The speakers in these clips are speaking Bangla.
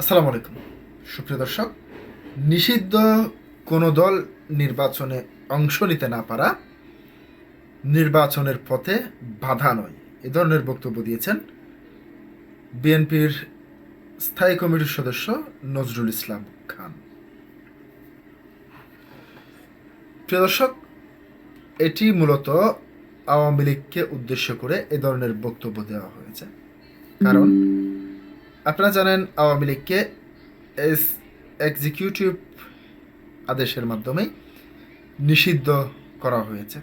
আসসালামু আলাইকুম। সুপ্রিয় দর্শক, নিষিদ্ধ কোনো দল নির্বাচনে অংশ নিতে না পারা নির্বাচনের পথে বাধা নয়। এ ধরনের বক্তব্য দিয়েছেন বিএনপির স্থায়ী কমিটির সদস্য নজরুল ইসলাম খান। প্রিয় দর্শক, এটি মূলত আওয়ামী লীগকে উদ্দেশ্য করে এ ধরনের বক্তব্য দেওয়া হয়েছে। কারণ আপনারা জানেন আওয়ামী লীগকে এস এক্সিকিউটিভ আদেশের মাধ্যমে নিষিদ্ধ করা হয়েছে।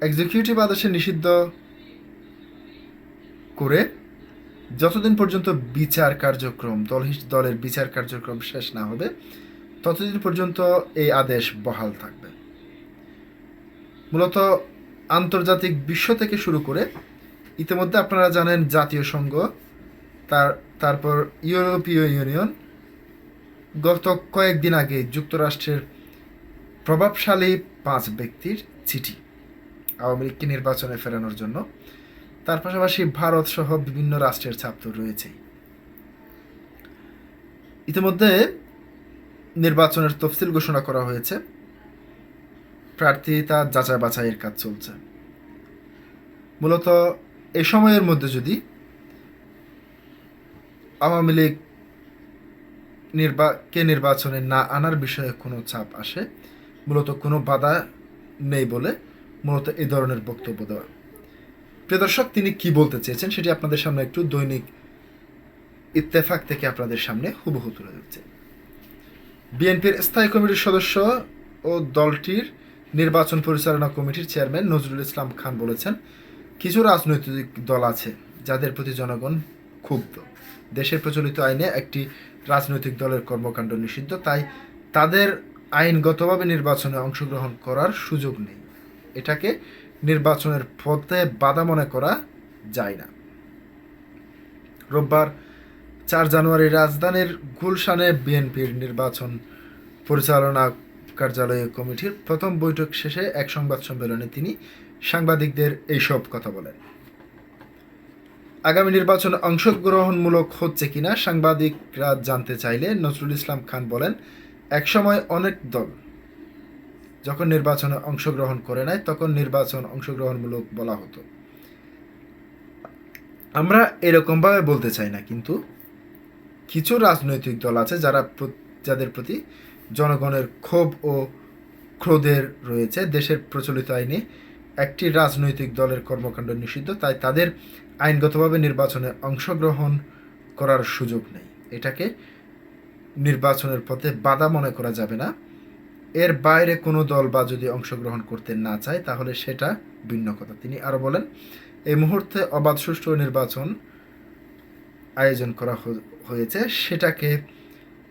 এক্সিকিউটিভ আদেশে নিষিদ্ধ করে যতদিন পর্যন্ত বিচার কার্যক্রম, দল দলের বিচার কার্যক্রম শেষ না হবে, ততদিন পর্যন্ত এই আদেশ বহাল থাকবে। মূলত আন্তর্জাতিক বিশ্ব থেকে শুরু করে ইতিমধ্যে আপনারা জানেন জাতীয় সংঘ, তার, তারপর ইউরোপীয় ইউনিয়ন। গত কয়েকদিন আগে যুক্তরাষ্ট্রের প্রভাবশালী পাঁচ ব্যক্তির চিঠি আওয়ামী লীগকে নির্বাচনে ফেরানোর জন্য। তার পাশাপাশি ভারত সহ বিভিন্ন রাষ্ট্রের ছাপ তো রয়েছেই। ইতিমধ্যে নির্বাচনের তফসিল ঘোষণা করা হয়েছে। প্রার্থিতা যাচাই বাছাইয়ের কাজ চলছে। মূলত এ সময়ের মধ্যে যদি আওয়ামী লীগ নির্বা, কে নির্বাচনে না আনার বিষয়ে কোনো চাপ আসে, মূলত কোনো বাধা নেই বলে মূলত এই ধরনের বক্তব্য দেওয়া। প্রিয় দর্শক, তিনি কি বলতে চেয়েছেন সেটি আপনাদের সামনে একটু দৈনিক ইত্তেফাক থেকে আপনাদের সামনে হুবহু তুলে ধরছে। বিএনপির স্থায়ী কমিটির সদস্য ও দলটির নির্বাচন পরিচালনা কমিটির চেয়ারম্যান নজরুল ইসলাম খান বলেছেন কিছু রাজনৈতিক দল আছে যাদের প্রতি জনগণ ক্ষুব্ধ। দেশের প্রচলিত আইনে একটি রাজনৈতিক দলের কর্মকাণ্ড নিষিদ্ধ, তাই তাদের আইনগতভাবে নির্বাচনে অংশগ্রহণ করার সুযোগ নেই। এটাকে নির্বাচনের পথে বাধা মনে করা যায় না। রোববার চার জানুয়ারি রাজধানীর গুলশানে বিএনপির নির্বাচন পরিচালনা কার্যালয় কমিটির প্রথম বৈঠক শেষে এক সংবাদ সম্মেলনে তিনি সাংবাদিকদের এইসব কথা বলেন। আগামী নির্বাচন অংশগ্রহণমূলক হচ্ছে কিনা সাংবাদিকরা জানতে চাইলে নজরুল ইসলাম খান বলেন, একসময় অনেক দল যখন নির্বাচনে অংশগ্রহণ করে নাই তখন নির্বাচন অংশগ্রহণমূলক বলা হতো। আমরা এরকমভাবে বলতে চাই না, কিন্তু কিছু রাজনৈতিক দল আছে যারা যাদের প্রতি জনগণের ক্ষোভ ও ক্রোধের রয়েছে। দেশের প্রচলিত আইনে একটি রাজনৈতিক দলের কর্মকাণ্ড নিষিদ্ধ, তাই তাদের আইনগতভাবে নির্বাচনে অংশগ্রহণ করার সুযোগ নেই। এটাকে নির্বাচনের পথে বাধা মনে করা যাবে না। এর বাইরে কোনো দল বা যদি অংশগ্রহণ করতে না চায়, তাহলে সেটা ভিন্ন কথা। তিনি আরও বলেন, এই মুহূর্তে অবাধ সুষ্ঠু নির্বাচন আয়োজন করা হয়েছে। সেটাকে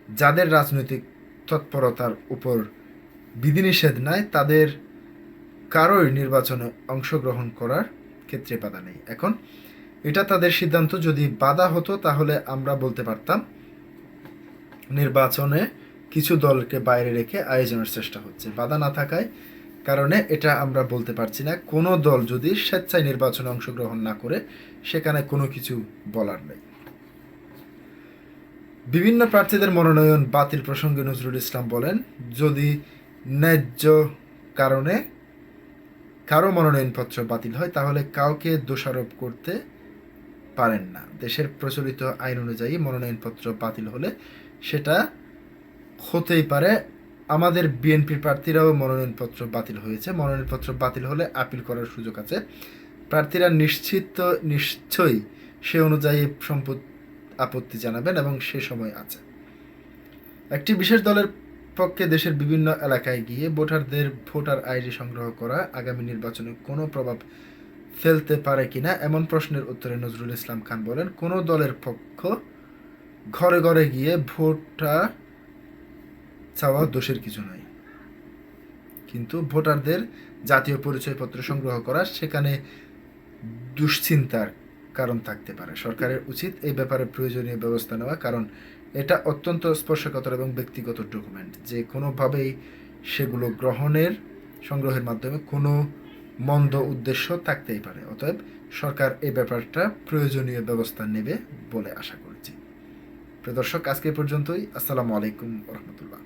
যাদের রাজনৈতিক তৎপরতার উপর বিধিনিষেধ নাই, তাদের কারোই নির্বাচনে অংশগ্রহণ করার ক্ষেত্রে বাধা নেই। এখন এটা তাদের সিদ্ধান্ত, যদি বাধা হতো তাহলে আমরা বলতে পারতাম, নির্বাচনে কিছু দলকে বাইরে রেখে আয়োজনের চেষ্টা হচ্ছে। বাধা না থাকায় কারণে এটা আমরা বলতে পারছি না। কোনো দল যদি স্বেচ্ছায় নির্বাচনে অংশগ্রহণ না করে, সেখানে কোনো কিছু বলার নেই। বিভিন্ন প্রার্থীদের মনোনয়ন বাতিল প্রসঙ্গে নজরুল ইসলাম বলেন, যদি ন্যায্য কারণে কারও মনোনয়নপত্র বাতিল হয়, তাহলে কাউকে দোষারোপ করতে পারেন না। দেশের প্রচলিত আইন অনুযায়ী মনোনয়নপত্র বাতিল হলে সেটা হতেই পারে। আমাদের বিএনপির প্রার্থীরাও মনোনয়নপত্র বাতিল হয়েছে। মনোনয়নপত্র বাতিল হলে আপিল করার সুযোগ আছে। প্রার্থীরা নিশ্চিত, নিশ্চয়ই সে অনুযায়ী সম্পদ আপত্তি জানাবেন এবং সে সময় আছে। একটি বিশেষ দলের পক্ষে দেশের বিভিন্ন এলাকায় গিয়ে ভোটারদের ভোটার আইডি সংগ্রহ করা আগামী নির্বাচনে কোনো প্রভাব ফেলতে পারে কিনা এমন প্রশ্নের উত্তরে নজরুল ইসলাম খান বলেন, কোনো দলের পক্ষ ঘরে ঘরে গিয়ে ভোটটা চাওয়া দোষের কিছু নয়। কিন্তু ভোটারদের জাতীয় পরিচয়পত্র সংগ্রহ করা, সেখানে দুশ্চিন্তার কারণ থাকতে পারে। সরকারের উচিত এই ব্যাপারে প্রয়োজনীয় ব্যবস্থা নেওয়া, কারণ এটা অত্যন্ত স্পর্শকতর এবং ব্যক্তিগত ডকুমেন্ট। যে কোনোভাবেই সেগুলো গ্রহণের, সংগ্রহের মাধ্যমে কোনো মন্দ উদ্দেশ্য থাকতেই পারে। অতএব সরকার এই ব্যাপারটা প্রয়োজনীয় ব্যবস্থা নেবে বলে আশা করছি। প্রদর্শক আজকে পর্যন্তই। আসসালামু আলাইকুম রহমতুল্লাহ।